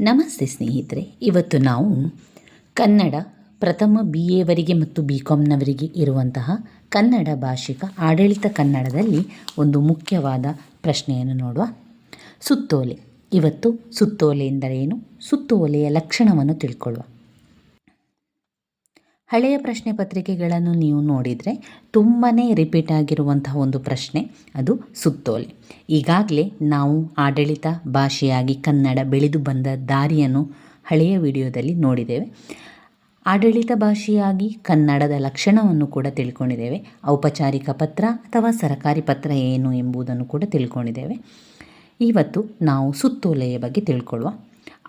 ನಮಸ್ತೆ ಸ್ನೇಹಿತರೆ, ಇವತ್ತು ನಾವು ಕನ್ನಡ ಪ್ರಥಮ ಬಿ ಎವರಿಗೆ ಮತ್ತು ಬಿ ಕಾಮ್ನವರಿಗೆ ಇರುವಂತಹ ಕನ್ನಡ ಭಾಷಿಕ ಆಡಳಿತ ಕನ್ನಡದಲ್ಲಿ ಒಂದು ಮುಖ್ಯವಾದ ಪ್ರಶ್ನೆಯನ್ನು ನೋಡುವ ಸುತ್ತೋಲೆ. ಇವತ್ತು ಸುತ್ತೋಲೆ ಎಂದರೇನು? ಸುತ್ತೋಲೆಯ ಲಕ್ಷಣವನ್ನು ತಿಳ್ಕೊಳ್ಳುವ. ಹಳೆಯ ಪ್ರಶ್ನೆ ಪತ್ರಿಕೆಗಳನ್ನು ನೀವು ನೋಡಿದರೆ ತುಂಬಾ ರಿಪೀಟ್ ಆಗಿರುವಂತಹ ಒಂದು ಪ್ರಶ್ನೆ, ಅದು ಸುತ್ತೋಲೆ. ಈಗಾಗಲೇ ನಾವು ಆಡಳಿತ ಭಾಷೆಯಾಗಿ ಕನ್ನಡ ಬೆಳೆದು ಬಂದ ದಾರಿಯನ್ನು ಹಳೆಯ ವಿಡಿಯೋದಲ್ಲಿ ನೋಡಿದ್ದೇವೆ. ಆಡಳಿತ ಭಾಷೆಯಾಗಿ ಕನ್ನಡದ ಲಕ್ಷಣವನ್ನು ಕೂಡ ತಿಳ್ಕೊಂಡಿದ್ದೇವೆ. ಔಪಚಾರಿಕ ಪತ್ರ ಅಥವಾ ಸರಕಾರಿ ಪತ್ರ ಏನು ಎಂಬುದನ್ನು ಕೂಡ ತಿಳ್ಕೊಂಡಿದ್ದೇವೆ. ಇವತ್ತು ನಾವು ಸುತ್ತೋಲೆಯ ಬಗ್ಗೆ ತಿಳ್ಕೊಳ್ಳುವ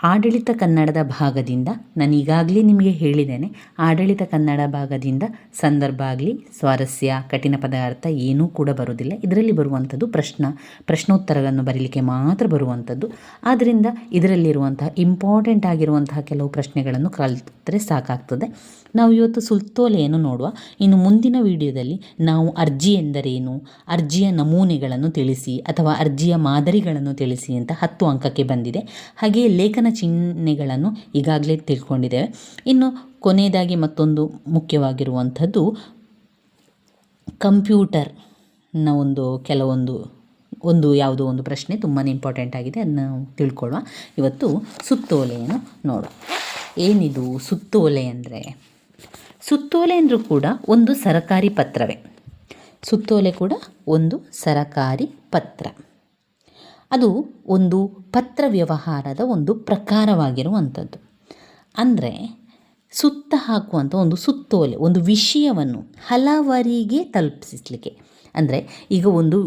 ಆಡಳಿತ ಕನ್ನಡದ ಭಾಗದಿಂದ ನಾನು ಈಗಾಗಲೇ ನಿಮಗೆ ಹೇಳಿದ್ದೇನೆ, ಆಡಳಿತ ಕನ್ನಡ ಭಾಗದಿಂದ ಸಂದರ್ಭ ಆಗಲಿ, ಸ್ವಾರಸ್ಯ, ಕಠಿಣ ಪದಾರ್ಥ ಏನೂ ಕೂಡ ಬರುವುದಿಲ್ಲ. ಇದರಲ್ಲಿ ಬರುವಂಥದ್ದು ಪ್ರಶ್ನ, ಪ್ರಶ್ನೋತ್ತರಗಳನ್ನು ಬರೀಲಿಕ್ಕೆ ಮಾತ್ರ ಬರುವಂಥದ್ದು. ಆದ್ದರಿಂದ ಇದರಲ್ಲಿರುವಂತಹ ಇಂಪಾರ್ಟೆಂಟ್ ಆಗಿರುವಂತಹ ಕೆಲವು ಪ್ರಶ್ನೆಗಳನ್ನು ಕಲಿತರೆ ಸಾಕಾಗ್ತದೆ. ನಾವು ಇವತ್ತು ಸುತ್ತೋಲೆಯನ್ನು ನೋಡುವ ಇನ್ನು ಮುಂದಿನ ವಿಡಿಯೋದಲ್ಲಿ ನಾವು ಅರ್ಜಿ ಎಂದರೇನು, ಅರ್ಜಿಯ ನಮೂನೆಗಳನ್ನು ತಿಳಿಸಿ ಅಥವಾ ಅರ್ಜಿಯ ಮಾದರಿಗಳನ್ನು ತಿಳಿಸಿ ಅಂತ ಹತ್ತು ಅಂಕಕ್ಕೆ ಬಂದಿದೆ. ಹಾಗೆಯೇ ಲೇಖನ ಚಿಹ್ನೆಗಳನ್ನು ಈಗಾಗಲೇ ತಿಳ್ಕೊಂಡಿದ್ದೇವೆ. ಇನ್ನು ಕೊನೆಯದಾಗಿ ಮತ್ತೊಂದು ಮುಖ್ಯವಾಗಿರುವಂಥದ್ದು, ಕಂಪ್ಯೂಟರ್ನ ಒಂದು ಕೆಲವೊಂದು, ಒಂದು ಯಾವುದೋ ಒಂದು ಪ್ರಶ್ನೆ ತುಂಬಾ ಇಂಪಾರ್ಟೆಂಟ್ ಆಗಿದೆ, ಅದನ್ನು ನಾವು ತಿಳ್ಕೊಳ್ಳುವ. ಇವತ್ತು ಸುತ್ತೋಲೆಯನ್ನು ನೋಡುವ. ಏನಿದು ಸುತ್ತೋಲೆ ಅಂದರೆ? ಸುತ್ತೋಲೆ ಅಂದರೂ ಕೂಡ ಒಂದು ಸರಕಾರಿ ಪತ್ರವೇ. ಸುತ್ತೋಲೆ ಕೂಡ ಒಂದು ಸರಕಾರಿ ಪತ್ರ. ಅದು ಒಂದು ಪತ್ರ ವ್ಯವಹಾರದ ಒಂದು ಪ್ರಕಾರವಾಗಿರುವಂಥದ್ದು. ಅಂದರೆ ಸುತ್ತ ಹಾಕುವಂಥ ಒಂದು ಸುತ್ತೋಲೆ, ಒಂದು ವಿಷಯವನ್ನು ಹಲವರಿಗೆ ತಲುಪಿಸಲಿಕ್ಕೆ. ಅಂದರೆ ಈಗ ಒಂದು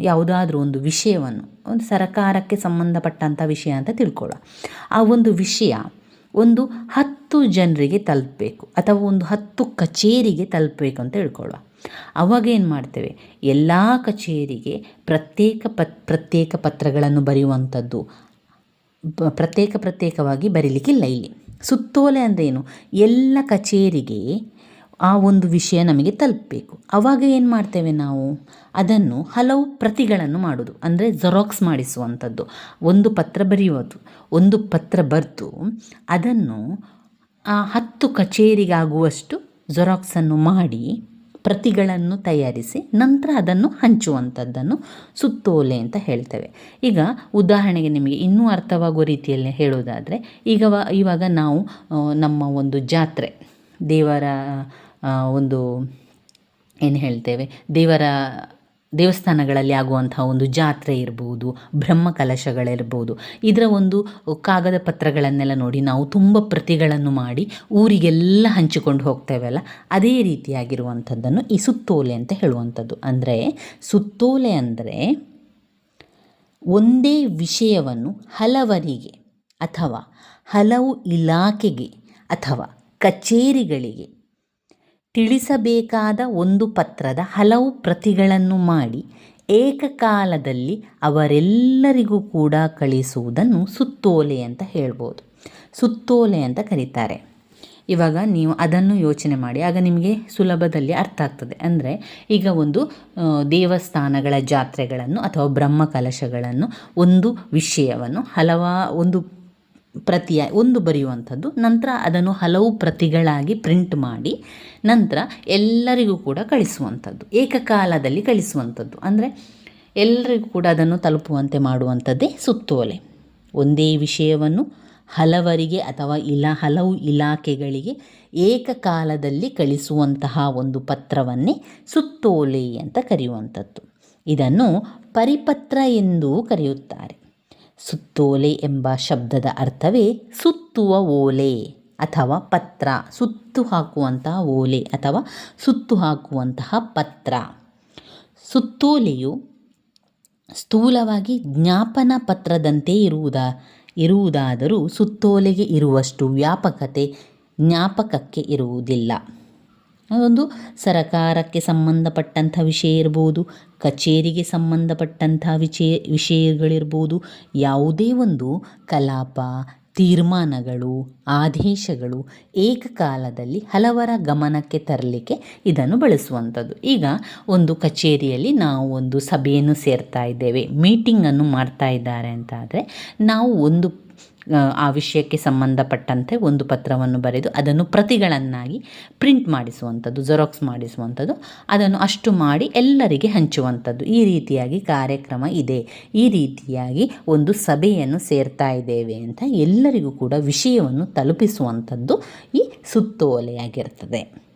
ಯಾವುದಾದ್ರೂ ಒಂದು ವಿಷಯವನ್ನು, ಒಂದು ಸರಕಾರಕ್ಕೆ ಸಂಬಂಧಪಟ್ಟಂಥ ವಿಷಯ ಅಂತ ತಿಳ್ಕೊಳ್ಳೋ ಆ ಒಂದು ವಿಷಯ ಒಂದು ಹತ್ತು ಜನರಿಗೆ ತಲುಪಬೇಕು ಅಥವಾ ಒಂದು ಹತ್ತು ಕಚೇರಿಗೆ ತಲುಪಬೇಕು ಅಂತ ಹೇಳ್ಕೊಳ್ಳುವ. ಅವಾಗ ಏನು ಮಾಡ್ತೇವೆ? ಎಲ್ಲ ಕಚೇರಿಗೆ ಪ್ರತ್ಯೇಕ ಪತ್, ಪ್ರತ್ಯೇಕ ಪತ್ರಗಳನ್ನು ಬರೆಯುವಂಥದ್ದು ಪ್ರತ್ಯೇಕ ಪ್ರತ್ಯೇಕವಾಗಿ ಬರೀಲಿಕ್ಕಿಲ್ಲ ಇಲ್ಲಿ. ಸುತ್ತೋಲೆ ಅಂದ್ರೇನು? ಎಲ್ಲ ಕಚೇರಿಗೆ ಆ ಒಂದು ವಿಷಯ ನಮಗೆ ತಲುಪಬೇಕು. ಆವಾಗ ಏನು ಮಾಡ್ತೇವೆ ನಾವು? ಅದನ್ನು ಹಲವು ಪ್ರತಿಗಳನ್ನು ಮಾಡೋದು. ಅಂದರೆ ಜೆರಾಕ್ಸ್ ಮಾಡಿಸುವಂಥದ್ದು. ಒಂದು ಪತ್ರ ಬರೆಯುವುದು, ಒಂದು ಪತ್ರ ಬರೆದು ಅದನ್ನು ಹತ್ತು ಕಚೇರಿಗಾಗುವಷ್ಟು ಜೆರಾಕ್ಸನ್ನು ಮಾಡಿ ಪ್ರತಿಗಳನ್ನು ತಯಾರಿಸಿ ನಂತರ ಅದನ್ನು ಹಂಚುವಂಥದ್ದನ್ನು ಸುತ್ತೋಲೆ ಅಂತ ಹೇಳ್ತೇವೆ. ಈಗ ಉದಾಹರಣೆಗೆ ನಿಮಗೆ ಇನ್ನೂ ಅರ್ಥವಾಗುವ ರೀತಿಯಲ್ಲಿ ಹೇಳೋದಾದರೆ, ಈಗ ಇವಾಗ ನಾವು ನಮ್ಮ ಒಂದು ಜಾತ್ರೆ, ದೇವರ ಒಂದು ಏನು ಹೇಳ್ತೇವೆ, ದೇವರ ದೇವಸ್ಥಾನಗಳಲ್ಲಿ ಆಗುವಂತಹ ಒಂದು ಜಾತ್ರೆ ಇರ್ಬೋದು ಬ್ರಹ್ಮ ಕಲಶಗಳಿರ್ಬೋದು ಇದರ ಒಂದು ಕಾಗದ ಪತ್ರಗಳನ್ನೆಲ್ಲ ನೋಡಿ ನಾವು ತುಂಬ ಪ್ರತಿಗಳನ್ನು ಮಾಡಿ ಊರಿಗೆಲ್ಲ ಹಂಚಿಕೊಂಡು ಹೋಗ್ತೇವಲ್ಲ, ಅದೇ ರೀತಿಯಾಗಿರುವಂಥದ್ದನ್ನು ಈ ಸುತ್ತೋಲೆ ಅಂತ ಹೇಳುವಂಥದ್ದು. ಅಂದರೆ ಸುತ್ತೋಲೆ ಅಂದರೆ ಒಂದೇ ವಿಷಯವನ್ನು ಹಲವರಿಗೆ ಅಥವಾ ಹಲವು ಇಲಾಖೆಗೆ ಅಥವಾ ಕಚೇರಿಗಳಿಗೆ ತಿಳಿಸಬೇಕಾದ ಒಂದು ಪತ್ರದ ಹಲವು ಪ್ರತಿಗಳನ್ನು ಮಾಡಿ ಏಕಕಾಲದಲ್ಲಿ ಅವರೆಲ್ಲರಿಗೂ ಕೂಡ ಕಳಿಸುವುದನ್ನು ಸುತ್ತೋಲೆ ಅಂತ ಹೇಳ್ಬೋದು. ಸುತ್ತೋಲೆ ಅಂತ ಕರೀತಾರೆ. ಇವಾಗ ನೀವು ಅದನ್ನು ಯೋಚನೆ ಮಾಡಿ. ಆಗ ನಿಮಗೆ ಸುಲಭದಲ್ಲಿ ಅರ್ಥ ಆಗ್ತದೆ. ಅಂದರೆ ಈಗ ಒಂದು ದೇವಸ್ಥಾನಗಳ ಜಾತ್ರೆಗಳನ್ನು ಅಥವಾ ಬ್ರಹ್ಮ ಕಲಶಗಳನ್ನು ಒಂದು ವಿಷಯವನ್ನು, ಹಲವಾ, ಒಂದು ಪ್ರತಿಯ ಒಂದು ಬರೆಯುವಂಥದ್ದು, ನಂತರ ಅದನ್ನು ಹಲವು ಪ್ರತಿಗಳಾಗಿ ಪ್ರಿಂಟ್ ಮಾಡಿ, ನಂತರ ಎಲ್ಲರಿಗೂ ಕೂಡ ಕಳಿಸುವಂಥದ್ದು, ಏಕಕಾಲದಲ್ಲಿ ಕಳಿಸುವಂಥದ್ದು. ಅಂದರೆ ಎಲ್ಲರಿಗೂ ಕೂಡ ಅದನ್ನು ತಲುಪುವಂತೆ ಮಾಡುವಂಥದ್ದೇ ಸುತ್ತೋಲೆ. ಒಂದೇ ವಿಷಯವನ್ನು ಹಲವರಿಗೆ ಅಥವಾ ಇಲಾ, ಹಲವು ಇಲಾಖೆಗಳಿಗೆ ಏಕಕಾಲದಲ್ಲಿ ಕಳಿಸುವಂತಹ ಒಂದು ಪತ್ರವನ್ನೇ ಸುತ್ತೋಲೆ ಅಂತ ಕರೆಯುವಂಥದ್ದು. ಇದನ್ನು ಪರಿಪತ್ರ ಎಂದೂ ಕರೆಯುತ್ತಾರೆ. ಸುತ್ತೋಲೆ ಎಂಬ ಶಬ್ದದ ಅರ್ಥವೇ ಸುತ್ತುವ ಓಲೆ ಅಥವಾ ಪತ್ರ. ಸುತ್ತು ಹಾಕುವಂತಹ ಓಲೆ ಅಥವಾ ಸುತ್ತು ಹಾಕುವಂತಹ ಪತ್ರ. ಸುತ್ತೋಲೆಯು ಸ್ಥೂಲವಾಗಿ ಜ್ಞಾಪನ ಪತ್ರದಂತೆ ಇರುವುದ, ಇರುವುದಾದರೂ ಸುತ್ತೋಲೆಗೆ ಇರುವಷ್ಟು ವ್ಯಾಪಕತೆ ಜ್ಞಾಪಕಕ್ಕೆ ಇರುವುದಿಲ್ಲ. ಒಂದು ಸರಕಾರಕ್ಕೆ ಸಂಬಂಧಪಟ್ಟಂಥ ವಿಷಯ ಇರ್ಬೋದು, ಕಚೇರಿಗೆ ಸಂಬಂಧಪಟ್ಟಂಥ ವಿಷಯ ವಿಷಯಗಳಿರ್ಬೋದು, ಯಾವುದೇ ಒಂದು ಕಲಾಪ, ತೀರ್ಮಾನಗಳು, ಆದೇಶಗಳು ಏಕಕಾಲದಲ್ಲಿ ಹಲವರ ಗಮನಕ್ಕೆ ತರಲಿಕ್ಕೆ ಇದನ್ನು ಬಳಸುವಂಥದ್ದು. ಈಗ ಒಂದು ಕಚೇರಿಯಲ್ಲಿ ನಾವು ಒಂದು ಸಭೆಯನ್ನು ಸೇರ್ತಾ ಇದ್ದೇವೆ, ಮೀಟಿಂಗನ್ನು ಮಾಡ್ತಾ ಇದ್ದಾರೆ ಅಂತಾದರೆ, ನಾವು ಒಂದು ಆ, ವಿಷಯಕ್ಕೆ ಸಂಬಂಧಪಟ್ಟಂತೆ ಒಂದು ಪತ್ರವನ್ನು ಬರೆದು ಅದನ್ನು ಪ್ರತಿಗಳನ್ನಾಗಿ ಪ್ರಿಂಟ್ ಮಾಡಿಸುವಂಥದ್ದು ಜೆರಾಕ್ಸ್ ಮಾಡಿಸುವಂಥದ್ದು ಅದನ್ನು ಅಷ್ಟು ಮಾಡಿ ಎಲ್ಲರಿಗೆ ಹಂಚುವಂಥದ್ದು. ಈ ರೀತಿಯಾಗಿ ಕಾರ್ಯಕ್ರಮ ಇದೆ. ಈ ರೀತಿಯಾಗಿ ಒಂದು ಸಭೆಯನ್ನು ಸೇರ್ತಾ ಇದ್ದೇವೆ ಅಂತ ಎಲ್ಲರಿಗೂ ಕೂಡ ವಿಷಯವನ್ನು ತಲುಪಿಸುವಂಥದ್ದು ಈ ಸುತ್ತೋಲೆಯಾಗಿರ್ತದೆ.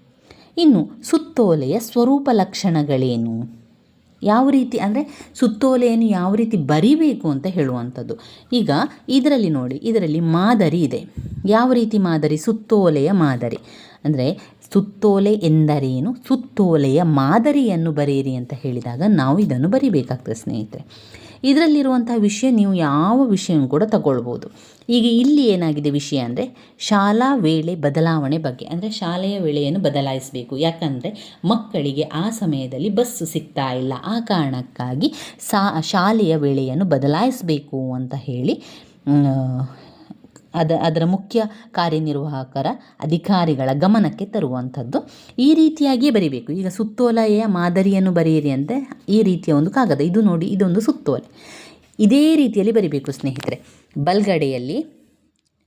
ಇನ್ನು ಸುತ್ತೋಲೆಯ ಸ್ವರೂಪ ಲಕ್ಷಣಗಳೇನು? ಯಾವ ರೀತಿ ಅಂದರೆ ಸುತ್ತೋಲೆಯನ್ನು ಯಾವ ರೀತಿ ಬರಿಬೇಕು ಅಂತ ಹೇಳುವಂಥದ್ದು. ಈಗ ಇದರಲ್ಲಿ ನೋಡಿ, ಇದರಲ್ಲಿ ಮಾದರಿ ಇದೆ. ಯಾವ ರೀತಿ ಮಾದರಿ? ಸುತ್ತೋಲೆಯ ಮಾದರಿ. ಅಂದರೆ ಸುತ್ತೋಲೆ ಎಂದರೇನು? ಸುತ್ತೋಲೆಯ ಮಾದರಿಯನ್ನು ಬರೆಯಿರಿ ಅಂತ ಹೇಳಿದಾಗ ನಾವು ಇದನ್ನು ಬರಿಬೇಕಾಗ್ತದೆ ಸ್ನೇಹಿತರೆ. ಇದರಲ್ಲಿರುವಂತಹ ವಿಷಯ ನೀವು ಯಾವ ವಿಷಯವನ್ನು ಕೂಡ ತಗೊಳ್ಬೋದು. ಈಗ ಇಲ್ಲಿ ಏನಾಗಿದೆ ವಿಷಯ ಅಂದರೆ ಶಾಲಾ ವೇಳೆ ಬದಲಾವಣೆ ಬಗ್ಗೆ, ಅಂದರೆ ಶಾಲೆಯ ವೇಳೆಯನ್ನು ಬದಲಾಯಿಸಬೇಕು. ಯಾಕಂದರೆ ಮಕ್ಕಳಿಗೆ ಆ ಸಮಯದಲ್ಲಿ ಬಸ್ಸು ಸಿಗ್ತಾ ಇಲ್ಲ. ಆ ಕಾರಣಕ್ಕಾಗಿ ಸಾ, ಶಾಲೆಯ ವೇಳೆಯನ್ನು ಬದಲಾಯಿಸಬೇಕು ಅಂತ ಹೇಳಿ ಅದ, ಅದರ ಮುಖ್ಯ ಕಾರ್ಯನಿರ್ವಾಹಕರ ಅಧಿಕಾರಿಗಳ ಗಮನಕ್ಕೆ ತರುವಂಥದ್ದು. ಈ ರೀತಿಯಾಗಿಯೇ ಬರಿಬೇಕು. ಈಗ ಸುತ್ತೋಲೆಯ ಮಾದರಿಯನ್ನು ಬರೆಯಿರಿ ಅಂತ, ಈ ರೀತಿಯ ಒಂದು ಕಾಗದ. ಇದು ನೋಡಿ, ಇದೊಂದು ಸುತ್ತೋಲೆ. ಇದೇ ರೀತಿಯಲ್ಲಿ ಬರಿಬೇಕು ಸ್ನೇಹಿತರೆ. ಬಲ್ಗಡೆಯಲ್ಲಿ,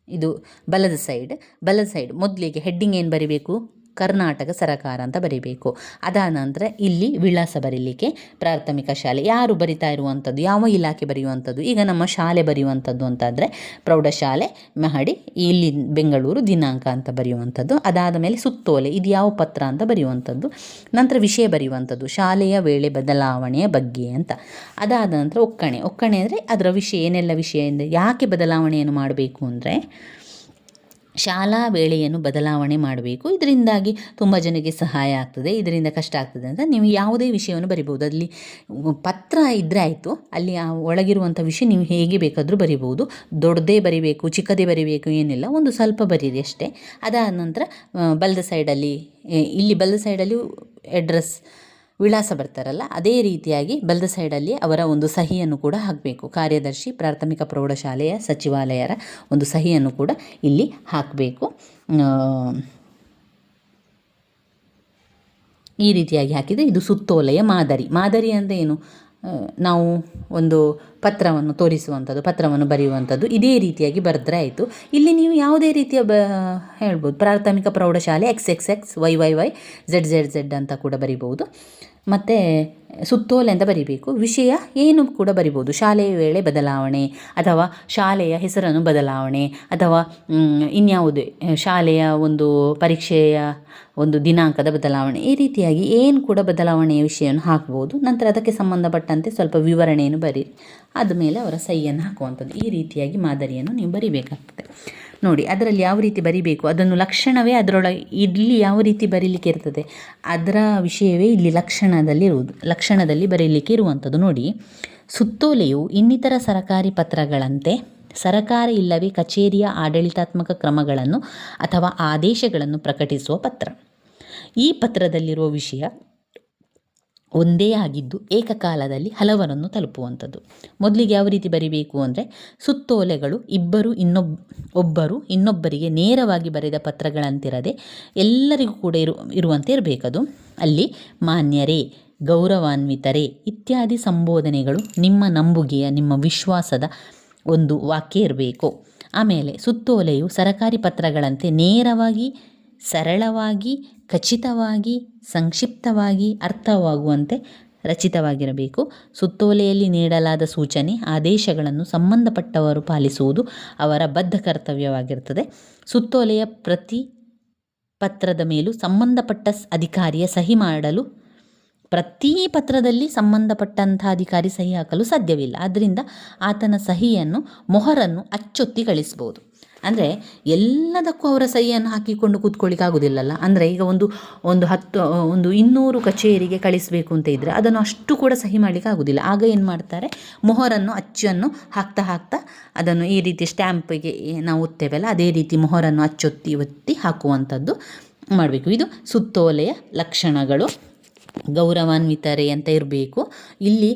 ಇದು ಬಲದ ಸೈಡ್ ಬಲದ ಸೈಡ್ ಮೊದಲಿಗೆ ಹೆಡ್ಡಿಂಗ್ ಏನು ಬರಿಬೇಕು? ಕರ್ನಾಟಕ ಸರಕಾರ ಅಂತ ಬರಿಬೇಕು. ಅದಾದ ನಂತರ ಇಲ್ಲಿ ವಿಳಾಸ ಬರೀಲಿಕ್ಕೆ ಪ್ರಾಥಮಿಕ ಶಾಲೆ. ಯಾರು ಬರಿತಾ ಇರುವಂಥದ್ದು? ಯಾವ ಇಲಾಖೆ ಬರೆಯುವಂಥದ್ದು? ಈಗ ನಮ್ಮ ಶಾಲೆ ಬರೆಯುವಂಥದ್ದು ಅಂತಾದರೆ ಪ್ರೌಢಶಾಲೆ, ಮಹಡಿ, ಇಲ್ಲಿ ಬೆಂಗಳೂರು ದಿನಾಂಕ ಅಂತ ಬರೆಯುವಂಥದ್ದು. ಅದಾದ ಮೇಲೆ ಸುತ್ತೋಲೆ, ಇದು ಯಾವ ಪತ್ರ ಅಂತ ಬರೆಯುವಂಥದ್ದು. ನಂತರ ವಿಷಯ ಬರೆಯುವಂಥದ್ದು, ಶಾಲೆಯ ವೇಳೆ ಬದಲಾವಣೆಯ ಬಗ್ಗೆ ಅಂತ. ಅದಾದ ನಂತರ ಒಕ್ಕಣೆ. ಒಕ್ಕಣೆ ಅಂದರೆ ಅದರ ವಿಷಯ, ಏನೆಲ್ಲ ವಿಷಯ, ಯಾಕೆ ಬದಲಾವಣೆಯನ್ನು ಮಾಡಬೇಕು ಅಂದರೆ ಶಾಲಾ ವೇಳೆಯನ್ನು ಬದಲಾವಣೆ ಮಾಡಬೇಕು. ಇದರಿಂದಾಗಿ ತುಂಬ ಜನಕ್ಕೆ ಸಹಾಯ ಆಗ್ತದೆ. ಇದರಿಂದ ಕಷ್ಟ ಆಗ್ತದೆ ಅಂತ ನೀವು ಯಾವುದೇ ವಿಷಯವನ್ನು ಬರಿಬೋದು ಅಲ್ಲಿ ಪತ್ರ ಇದ್ದರೆ ಆಯಿತು. ಅಲ್ಲಿ ಆ ಒಳಗಿರುವಂಥ ವಿಷಯ ನೀವು ಹೇಗೆ ಬೇಕಾದರೂ ಬರಿಬೋದು ದೊಡ್ಡದೇ ಬರಿಬೇಕು, ಚಿಕ್ಕದೇ ಬರಿಬೇಕು, ಏನಿಲ್ಲ. ಒಂದು ಸ್ವಲ್ಪ ಬರೀರಿ ಅಷ್ಟೇ. ಅದಾದ ನಂತರ ಬಲದ ಸೈಡಲ್ಲಿ ಇಲ್ಲಿ ಬಲದ ಸೈಡಲ್ಲಿ ಅಡ್ರೆಸ್ ವಿಳಾಸ ಬರ್ತಾರಲ್ಲ, ಅದೇ ರೀತಿಯಾಗಿ ಬಲದ ಸೈಡಲ್ಲಿ ಅವರ ಒಂದು ಸಹಿಯನ್ನು ಕೂಡ ಹಾಕಬೇಕು. ಕಾರ್ಯದರ್ಶಿ, ಪ್ರಾಥಮಿಕ ಪ್ರೌಢಶಾಲೆಯ ಸಚಿವಾಲಯರ ಒಂದು ಸಹಿಯನ್ನು ಕೂಡ ಇಲ್ಲಿ ಹಾಕಬೇಕು. ಈ ರೀತಿಯಾಗಿ ಹಾಕಿದರೆ ಇದು ಸುತ್ತೋಲೆಯ ಮಾದರಿ. ಮಾದರಿ ಅಂದರೆ ಏನು? ನಾವು ಒಂದು ಪತ್ರವನ್ನು ತೋರಿಸುವಂಥದ್ದು, ಪತ್ರವನ್ನು ಬರೆಯುವಂಥದ್ದು ಇದೇ ರೀತಿಯಾಗಿ ಬರೆದ್ರೆ ಆಯಿತು. ಇಲ್ಲಿ ನೀವು ಯಾವುದೇ ರೀತಿಯ ಬ, ಹೇಳ್ಬೋದು, ಪ್ರಾಥಮಿಕ ಪ್ರೌಢಶಾಲೆ X X X Y Y Y Z Z Z ಅಂತ ಕೂಡ ಬರಿಬೋದು ಮತ್ತು ಸುತ್ತೋಲೆ ಅಂತ ಬರಿಬೇಕು. ವಿಷಯ ಏನು ಕೂಡ ಬರಿಬೋದು. ಶಾಲೆಯ ವೇಳೆ ಬದಲಾವಣೆ ಅಥವಾ ಶಾಲೆಯ ಹೆಸರನ್ನು ಬದಲಾವಣೆ ಅಥವಾ ಇನ್ಯಾವುದೇ, ಶಾಲೆಯ ಒಂದು ಪರೀಕ್ಷೆಯ ಒಂದು ದಿನಾಂಕದ ಬದಲಾವಣೆ. ಈ ರೀತಿಯಾಗಿ ಏನು ಕೂಡ ಬದಲಾವಣೆಯ ವಿಷಯವನ್ನು ಹಾಕ್ಬೋದು. ನಂತರ ಅದಕ್ಕೆ ಸಂಬಂಧಪಟ್ಟಂತೆ ಸ್ವಲ್ಪ ವಿವರಣೆಯನ್ನು ಬರಿ ಆದಮೇಲೆ ಅವರ ಸಹಿಯನ್ನು ಹಾಕುವಂಥದ್ದು. ಈ ರೀತಿಯಾಗಿ ಮಾದರಿಯನ್ನು ನೀವು ಬರಿಬೇಕಾಗ್ತದೆ. ನೋಡಿ, ಅದರಲ್ಲಿ ಯಾವ ರೀತಿ ಬರಿಬೇಕು? ಅದನ್ನು ಲಕ್ಷಣವೇ ಅದರೊಳಗೆ ಇಲ್ಲಿ ಯಾವ ರೀತಿ ಬರೀಲಿಕ್ಕೆ ಇರ್ತದೆ? ಅದರ ವಿಷಯವೇ ಇಲ್ಲಿ ಲಕ್ಷಣದಲ್ಲಿ ಇರುವುದು, ಲಕ್ಷಣದಲ್ಲಿ ಬರೀಲಿಕ್ಕೆ ಇರುವಂಥದ್ದು. ನೋಡಿ, ಸುತ್ತೋಲೆಯು ಇನ್ನಿತರ ಸರಕಾರಿ ಪತ್ರಗಳಂತೆ ಸರಕಾರ ಇಲ್ಲವೇ ಕಚೇರಿಯ ಆಡಳಿತಾತ್ಮಕ ಕ್ರಮಗಳನ್ನು ಅಥವಾ ಆದೇಶಗಳನ್ನು ಪ್ರಕಟಿಸುವ ಪತ್ರ. ಈ ಪತ್ರದಲ್ಲಿರುವ ವಿಷಯ ಒಂದೇ ಆಗಿದ್ದು ಏಕಕಾಲದಲ್ಲಿ ಹಲವರನ್ನು ತಲುಪುವಂಥದ್ದು. ಮೊದಲಿಗೆ ಯಾವ ರೀತಿ ಬರಿಬೇಕು ಅಂದರೆ ಸುತ್ತೋಲೆಗಳು ಇಬ್ಬರು ಇನ್ನೊಬ್, ಒಬ್ಬರು ಇನ್ನೊಬ್ಬರಿಗೆ ನೇರವಾಗಿ ಬರೆದ ಪತ್ರಗಳಂತಿರದೆ ಎಲ್ಲರಿಗೂ ಕೂಡ ಇರು, ಇರುವಂತೆ ಇರಬೇಕದು. ಅಲ್ಲಿ ಮಾನ್ಯರೇ, ಗೌರವಾನ್ವಿತರೇ ಇತ್ಯಾದಿ ಸಂಬೋಧನೆಗಳು ನಿಮ್ಮ ನಂಬುಗೆಯ, ನಿಮ್ಮ ವಿಶ್ವಾಸದ ಒಂದು ವಾಕ್ಯ ಇರಬೇಕು. ಆಮೇಲೆ ಸುತ್ತೋಲೆಯು ಸರಕಾರಿ ಪತ್ರಗಳಂತೆ ನೇರವಾಗಿ ಸರಳವಾಗಿ, ಖಚಿತವಾಗಿ, ಸಂಕ್ಷಿಪ್ತವಾಗಿ ಅರ್ಥವಾಗುವಂತೆ ರಚಿತವಾಗಿರಬೇಕು. ಸುತ್ತೋಲೆಯಲ್ಲಿ ನೀಡಲಾದ ಸೂಚನೆ, ಆದೇಶಗಳನ್ನು ಸಂಬಂಧಪಟ್ಟವರು ಪಾಲಿಸುವುದು ಅವರ ಬದ್ಧ ಕರ್ತವ್ಯವಾಗಿರುತ್ತದೆ. ಸುತ್ತೋಲೆಯ ಪ್ರತಿ ಪತ್ರದ ಮೇಲೂ ಸಂಬಂಧಪಟ್ಟ ಅಧಿಕಾರಿಯ ಸಹಿ ಮಾಡಲು, ಪ್ರತಿ ಪತ್ರದಲ್ಲಿ ಸಂಬಂಧಪಟ್ಟಂಥ ಅಧಿಕಾರಿ ಸಹಿ ಹಾಕಲು ಸಾಧ್ಯವಿಲ್ಲ. ಆದ್ದರಿಂದ ಆತನ ಸಹಿಯನ್ನು, ಮೊಹರನ್ನು ಅಚ್ಚೊತ್ತಿ ಕಳಿಸ್ಬೋದು ಅಂದರೆ ಎಲ್ಲದಕ್ಕೂ ಅವರ ಸಹಿಯನ್ನು ಹಾಕಿಕೊಂಡು ಕೂತ್ಕೊಳ್ಳಿಕ್ಕೆ ಆಗೋದಿಲ್ಲಲ್ಲ ಅಂದರೆ ಈಗ ಒಂದು ಒಂದು ಹತ್ತು, ಒಂದು ಇನ್ನೂರು ಕಚೇರಿಗೆ ಕಳಿಸಬೇಕು ಅಂತ ಇದ್ದರೆ ಅದನ್ನು ಅಷ್ಟು ಕೂಡ ಸಹಿ ಮಾಡಲಿಕ್ಕೆ ಆಗೋದಿಲ್ಲ ಆಗ ಏನು ಮಾಡ್ತಾರೆ? ಮೊಹರನ್ನು, ಅಚ್ಚನ್ನು ಹಾಕ್ತಾ ಹಾಕ್ತಾ ಅದನ್ನು ಈ ರೀತಿ ಸ್ಟ್ಯಾಂಪಿಗೆ ನಾವು ಒತ್ತೇವಲ್ಲ, ಅದೇ ರೀತಿ ಮೊಹರನ್ನು ಅಚ್ಚೊತ್ತಿ ಒತ್ತಿ ಹಾಕುವಂಥದ್ದು ಮಾಡಬೇಕು. ಇದು ಸುತ್ತೋಲೆಯ ಲಕ್ಷಣಗಳು. ಗೌರವಾನ್ವಿತರೆ ಅಂತ ಇರಬೇಕು. ಇಲ್ಲಿ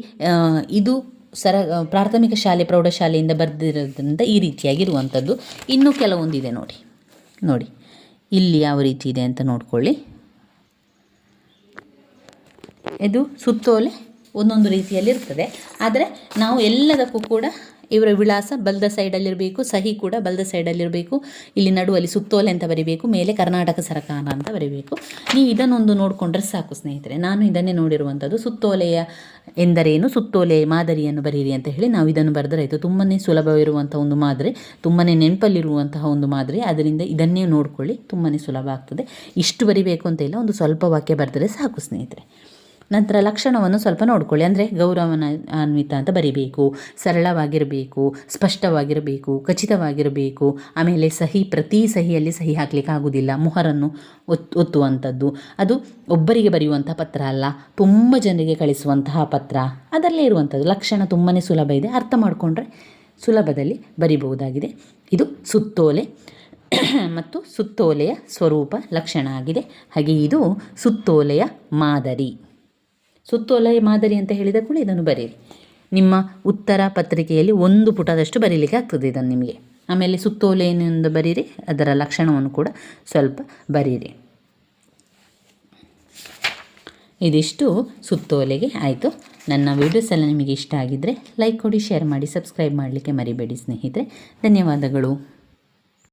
ಇದು ಸರ ಪ್ರಾಥಮಿಕ ಶಾಲೆ, ಪ್ರೌಢಶಾಲೆಯಿಂದ ಬರೆದಿರೋದ್ರಿಂದ ಈ ರೀತಿಯಾಗಿರುವಂಥದ್ದು. ಇನ್ನೂ ಕೆಲವೊಂದಿದೆ ನೋಡಿ. ನೋಡಿ, ಇಲ್ಲಿ ಯಾವ ರೀತಿ ಇದೆ ಅಂತ ನೋಡ್ಕೊಳ್ಳಿ. ಇದು ಸುತ್ತೋಲೆ ಒಂದೊಂದು ರೀತಿಯಲ್ಲಿ ಇರ್ತದೆ ಆದರೆ ನಾವು ಎಲ್ಲದಕ್ಕೂ ಕೂಡ ಇವರ ವಿಳಾಸ ಬಲ್ದ ಸೈಡಲ್ಲಿರಬೇಕು, ಸಹಿ ಕೂಡ ಬಲ್ದ ಸೈಡಲ್ಲಿರಬೇಕು. ಇಲ್ಲಿ ನಡುವಲ್ಲಿ ಸುತ್ತೋಲೆ ಅಂತ ಬರಿಬೇಕು, ಮೇಲೆ ಕರ್ನಾಟಕ ಸರ್ಕಾರ ಅಂತ ಬರಿಬೇಕು. ನೀವು ಇದನ್ನೊಂದು ನೋಡಿಕೊಂಡ್ರೆ ಸಾಕು ಸ್ನೇಹಿತರೆ. ನಾನು ಇದನ್ನೇ ನೋಡಿರುವಂಥದ್ದು, ಸುತ್ತೋಲೆಯ ಎಂದರೇನು, ಸುತ್ತೋಲೆ ಮಾದರಿಯನ್ನು ಬರೀರಿ ಅಂತ ಹೇಳಿ ನಾವು ಇದನ್ನು ಬರೆದರೆ ಆಯಿತು. ತುಂಬಾ ಸುಲಭವಿರುವಂಥ ಒಂದು ಮಾದರಿ ತುಂಬಾ ನೆನಪಲ್ಲಿರುವಂತಹ ಒಂದು ಮಾದರಿ. ಅದರಿಂದ ಇದನ್ನೇ ನೋಡ್ಕೊಳ್ಳಿ ತುಂಬಾ ಸುಲಭ ಆಗ್ತದೆ. ಇಷ್ಟು ಬರಿಬೇಕು ಅಂತ ಇಲ್ಲ, ಒಂದು ಸ್ವಲ್ಪ ವಾಕ್ಯ ಬರೆದರೆ ಸಾಕು ಸ್ನೇಹಿತರೆ. ನಂತರ ಲಕ್ಷಣವನ್ನು ಸ್ವಲ್ಪ ನೋಡ್ಕೊಳ್ಳಿ. ಅಂದರೆ ಗೌರವನ ಅನ್ವಿತ ಅಂತ ಬರಿಬೇಕು, ಸರಳವಾಗಿರಬೇಕು, ಸ್ಪಷ್ಟವಾಗಿರಬೇಕು, ಖಚಿತವಾಗಿರಬೇಕು. ಆಮೇಲೆ ಸಹಿ, ಪ್ರತಿ ಸಹಿಯಲ್ಲಿ ಸಹಿ ಹಾಕಲಿಕ್ಕೆ ಆಗೋದಿಲ್ಲ. ಮೊಹರನ್ನು ಒತ್ತು ಒತ್ತುವಂಥದ್ದು. ಅದು ಒಬ್ಬರಿಗೆ ಬರೆಯುವಂಥ ಪತ್ರ ಅಲ್ಲ. ತುಂಬ ಜನರಿಗೆ ಕಳಿಸುವಂತಹ ಪತ್ರ. ಅದರಲ್ಲೇ ಇರುವಂಥದ್ದು. ಲಕ್ಷಣ ತುಂಬಾ ಸುಲಭ ಇದೆ. ಅರ್ಥ ಮಾಡಿಕೊಂಡ್ರೆ ಸುಲಭದಲ್ಲಿ ಬರಿಬಹುದಾಗಿದೆ. ಇದು ಸುತ್ತೋಲೆ ಮತ್ತು ಸುತ್ತೋಲೆಯ ಸ್ವರೂಪ ಲಕ್ಷಣ ಆಗಿದೆ. ಹಾಗೆ ಇದು ಸುತ್ತೋಲೆಯ ಮಾದರಿ. ಸುತ್ತೋಲೆಯ ಮಾದರಿ ಅಂತ ಹೇಳಿದ ಕೂಡ ಇದನ್ನು ಬರೀರಿ ನಿಮ್ಮ ಉತ್ತರ ಪತ್ರಿಕೆಯಲ್ಲಿ ಒಂದು ಪುಟದಷ್ಟು ಬರೀಲಿಕ್ಕೆ ಆಗ್ತದೆ ಇದನ್ನು ನಿಮಗೆ. ಆಮೇಲೆ ಸುತ್ತೋಲೆಯನ್ನು ಬರೀರಿ, ಅದರ ಲಕ್ಷಣವನ್ನು ಕೂಡ ಸ್ವಲ್ಪ ಬರೀರಿ. ಇದಿಷ್ಟು ಸುತ್ತೋಲೆಗೆ ಆಯಿತು. ನನ್ನ ವೀಡಿಯೋಸ್ ಎಲ್ಲ ನಿಮಗೆ ಇಷ್ಟ ಆಗಿದ್ದರೆ ಲೈಕ್ ಕೊಡಿ ಶೇರ್ ಮಾಡಿ ಸಬ್ಸ್ಕ್ರೈಬ್ ಮಾಡಲಿಕ್ಕೆ ಮರಿಬೇಡಿ ಸ್ನೇಹಿತರೆ. ಧನ್ಯವಾದಗಳು.